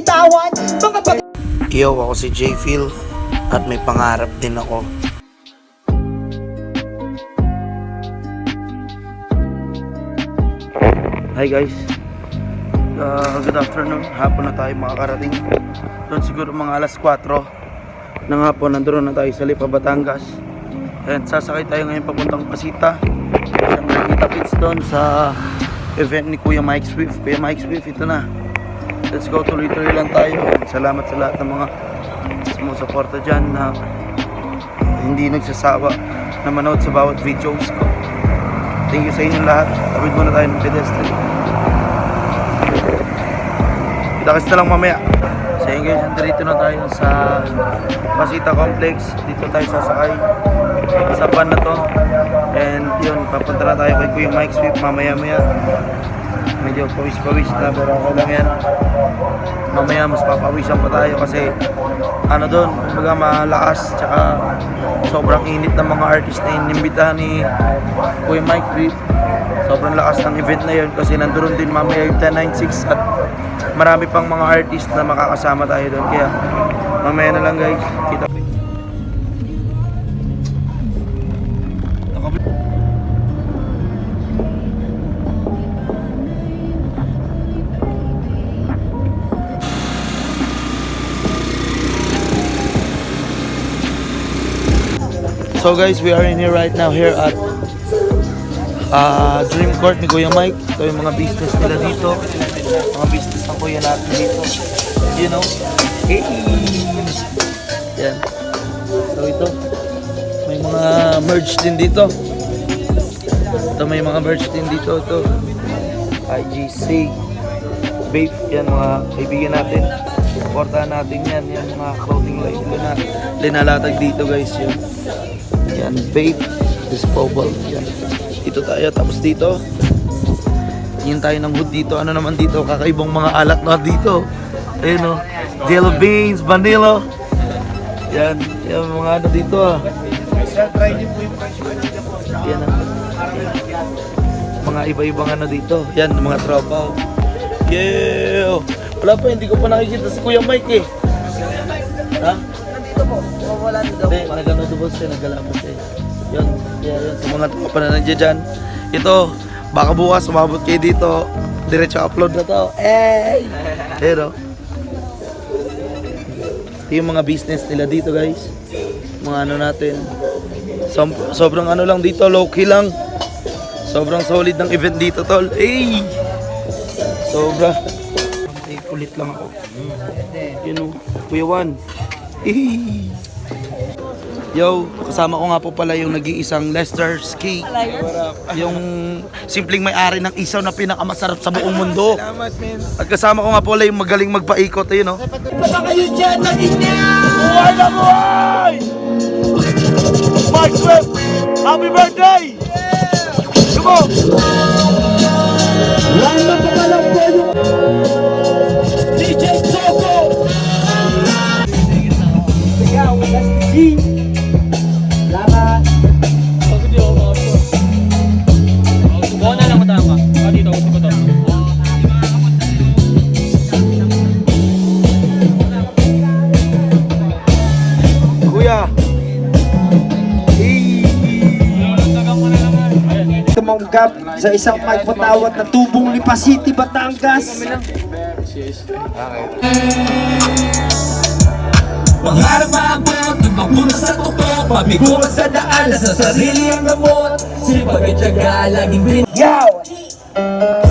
binitawan Mga pag Yo, ako si J. Phil at may pangarap din ako. Hi guys. Uh, good afternoon. Hapon na tayo makakarating. Doon siguro mga alas 4 ng hapon. Nandun na tayo sa Lipa, Batangas. And sasakay tayo ngayon papuntang Pasita. At nakita pits doon sa event ni Kuya Mike Swift. Kuya Mike Swift, ito na. Let's go, tuloy-tuloy lang tayo. Salamat sa lahat ng mga sumusuporta dyan na hindi nagsasawa na manood sa bawat videos ko. Thank you sa inyo lahat. Tawid muna tayo ng pedestrian. Kita kasi lang mamaya. So yun guys, nandito na tayo sa Pasita Complex. Dito tayo sasakay sa van na to. And yun, papunta na tayo kay Kuya Mike Sweep mamaya maya. Medyo pawis-pawis na pero okay lang yan. Mamaya mas papawisan pa tayo kasi ano doon, kumbaga malakas tsaka sobrang init ng mga artist na inimbitahan ni Kuya Mike Sweep. Sobrang lakas ng event na yun kasi nandoon din mamaya yung 1096 at marami pang mga artist na makakasama tayo doon. Kaya mamaya na lang guys. Kita So guys, we are in here right now here at uh, Dream Court ni Kuya Mike. Ito yung mga business nila dito. Mga business ng kuya natin dito. You know? Hey! Yan. So ito. May mga merch din dito. Ito may mga merch din dito. Ito. IGC. Babe. Yan mga kaibigan natin. Supportahan natin yan. Yan mga clothing line nila na linalatag dito guys. Yan. Yan, vape, disposable. Yan. Dito tayo, tapos dito. Tingin tayo ng hood dito. Ano naman dito? Kakaibang mga alak na dito. Ayun o. Jello beans, vanilla. Yan. Yan mga ano dito ah. Yan ah. Mga iba-ibang ano dito. Yan, mga tropa. Yeah! Wala pa, hindi ko pa nakikita si Kuya Mike eh. Ha? Nandito po, wala na daw Hindi, nagano doon siya, naggalabot siya. Yun, yeah, yun. Sa mga tropa na nandiyan dyan. Ito, baka bukas umabot kayo dito. Diretso upload na to. Eh! Pero, ito yung mga business nila dito guys. Mga ano natin. Som- sobrang ano lang dito, low key lang. Sobrang solid ng event dito tol. Eh! Sobra. Eh, kulit lang ako. Yun o, Kuya Juan. Eh! Yo, kasama ko nga po pala yung nag-iisang Lester Ski. Yung simpleng may-ari ng isaw na pinakamasarap sa buong mundo. Salamat, men. At kasama ko nga po pala yung magaling magpaikot, ayun no? Baka kayo dyan ng inya Buhay na buhay! Mike Swift, happy birthday! Come on! Tumanggap sa isang magpatawat na tubong Lipa City, Batangas. Pangarap maabot, nagpapuna sa tuktok Pabiguan sa daan, sa sarili ang gamot Sipag at tiyaga, laging bin Dami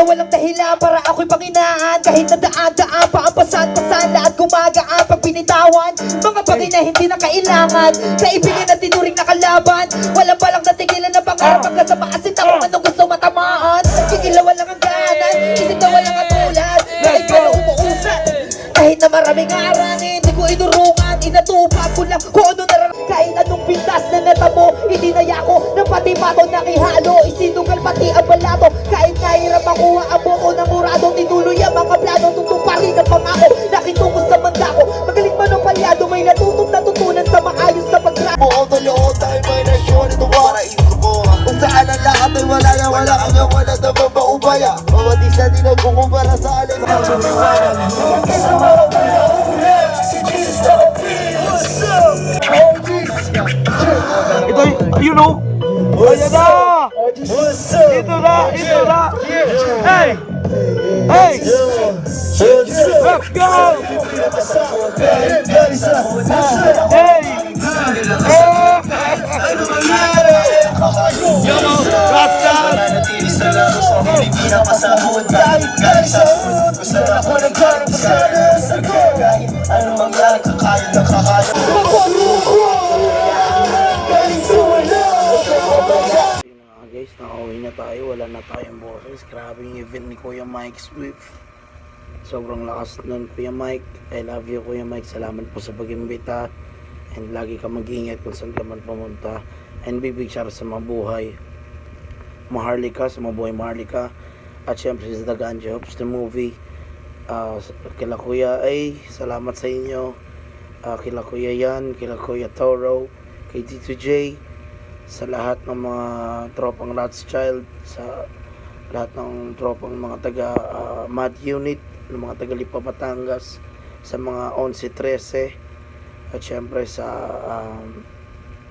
Kaya walang dahilan para ako'y panginaan. Kahit na daan-daan pa ang pasan-pasan Lahat gumagaan pag pinitawan. Mga bagay na hindi na kailangan Kaibigan na tinuring na kalaban. Walang balang natigilan na pangarap Hanggang sa maasin ako anong gusto matamaan. Kikilawan lang ang ganan Isip na walang katulad Kahit ka na umuusad kahit na maraming arangin, di ko inurungan. Inatupag ko lang kung ano narar Kahit anong pintas na natamo Itinaya ko ng pati pato na ihalo Isinugal pati ang balato Kahit nahirap makuha ang boto ng muradong Tinuloy ang mga plano Tutuparin ang pangako Nakitungo sa mandako Magaling man ang palyado May natutong natutunan sa maayos na pagkra Buong tuluot ay may nasyon ito para isubo Kung saan ang lahat ay wala na wala hanggang wala na mabaubaya Bawat Ito, ayun o! Ayan na! Ito na! Ito na! Hey! Hey! Let's go! Nakauwi na tayo. Wala na tayong boses. Grabe yung event ni Kuya Mike Swift. Sobrang lakas nun, Kuya Mike. I love you, Kuya Mike. Salamat po sa pag-imbita. And lagi ka mag-ingat kung saan ka man pumunta. And big big shout out sa mga buhay. Maharlika, sa mga buhay Maharlika. At syempre sa Ganja Hopes, the movie. Ah, kila Kuya ay salamat sa inyo. Ah, kila Kuya Yan, kila Kuya Toro, kay Tito J, sa lahat ng mga tropang Rothschild, sa lahat ng tropang mga taga ah, MAD unit, ng mga taga Lipa Batangas, sa mga 11-13, at syempre sa um,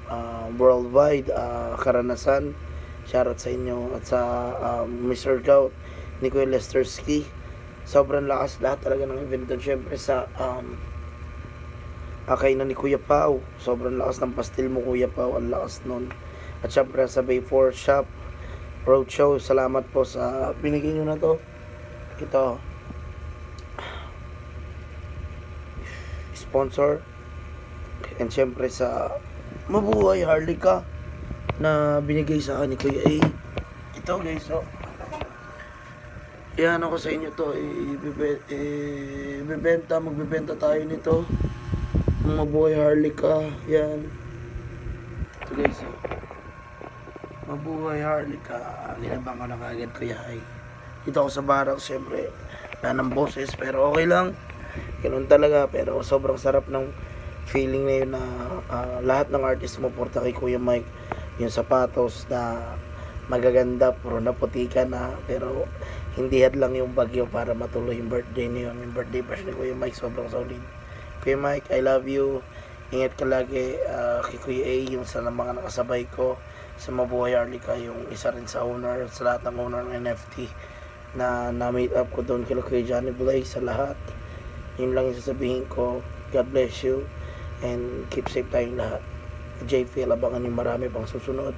ah, worldwide ah, karanasan. Shoutout sa inyo at sa um, Mr. Gout, ni Kuya Lester Ski. Sobrang lakas lahat talaga ng event doon. Syempre sa um, akay na ni Kuya Pau. Sobrang lakas ng pastil mo Kuya Pau. Ang lakas nun. At syempre sa Bay 4 Shop Roadshow. Salamat po sa binigay nyo na to. Ito. Sponsor. And syempre sa Mabuhay Harlika na binigay sa akin ni Kuya A. Ito guys, oh. Yan ako sa inyo to. Ibibe- Ibibenta, magbibenta tayo nito. Mabuhay Harlika. Yan. Ito guys, oh. Mabuhay Harlika. Linabang ko na kagad Kuya A. Dito ako sa barak, syempre. Wala ng boses, pero okay lang. Ganun talaga, pero sobrang sarap ng feeling na yun na ah, lahat ng artist mo porta kay Kuya Mike yung sapatos na magaganda puro na puti ka na pero hindi hadlang yung bagyo para matuloy yung birthday niyo yung birthday bash ni Kuya Mike sobrang solid Kuya Mike I love you ingat ka lagi ah, kay Kuya A yung sa mga nakasabay ko sa Mabuhay Arlica yung isa rin sa owner sa lahat ng owner ng NFT na na-meet up ko doon kay Kuya Johnny Blaze sa lahat. Yun lang yung sasabihin ko. God bless you and keep safe tayong lahat. JFL abangan yung marami pang susunod